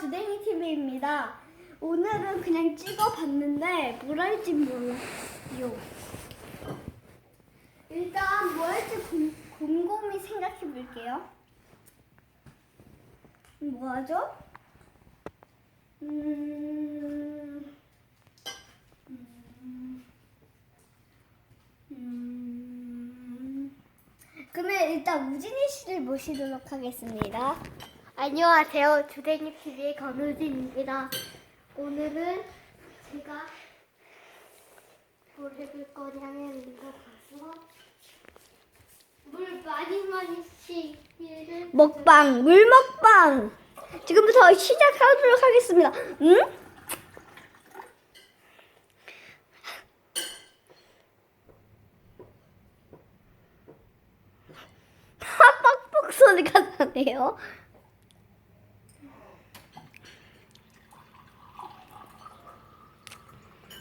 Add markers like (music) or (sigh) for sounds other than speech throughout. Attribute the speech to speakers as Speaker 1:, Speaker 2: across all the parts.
Speaker 1: 주댕이 TV입니다. 오늘은 그냥 찍어봤는데 뭘 할지 몰라요. 일단 뭐 할지 곰, 곰곰이 생각해 볼게요. 뭐 하죠? 음, 음, 음. 그러면 일단 우진이 씨를 모시도록 하겠습니다. 안녕하세요. 주댕이 TV의 권우진입니다. 오늘은 제가 뭘 해볼 거냐면 이거 가서 물 많이 많이 씻기를 먹방 물 먹방 지금부터 시작하도록 하겠습니다. 응? (laughs) 빡빡 소리가 나네요.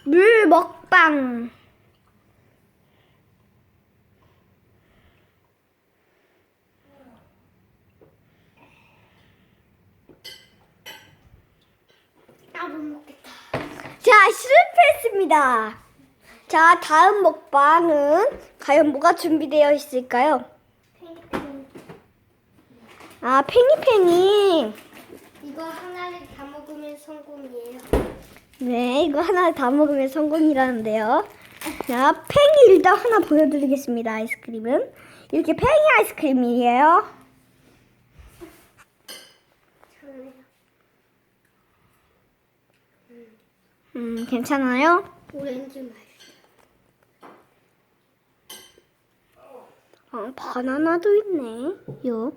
Speaker 1: 물 먹방. 자, 실패했습니다. 자, 다음 먹방은 과연 뭐가 준비되어 있을까요? 아, 팽이팽이.
Speaker 2: 이거 하나를 다 먹으면 성공이에요.
Speaker 1: 네, 이거 하나 다 먹으면 성공이라는데요. 자, 팽이 일단 하나 보여드리겠습니다. 아이스크림은 이렇게 팽이 아이스크림이에요. 음, 괜찮아요?
Speaker 2: 오렌지 맛.
Speaker 1: 어, 바나나도 있네. 요.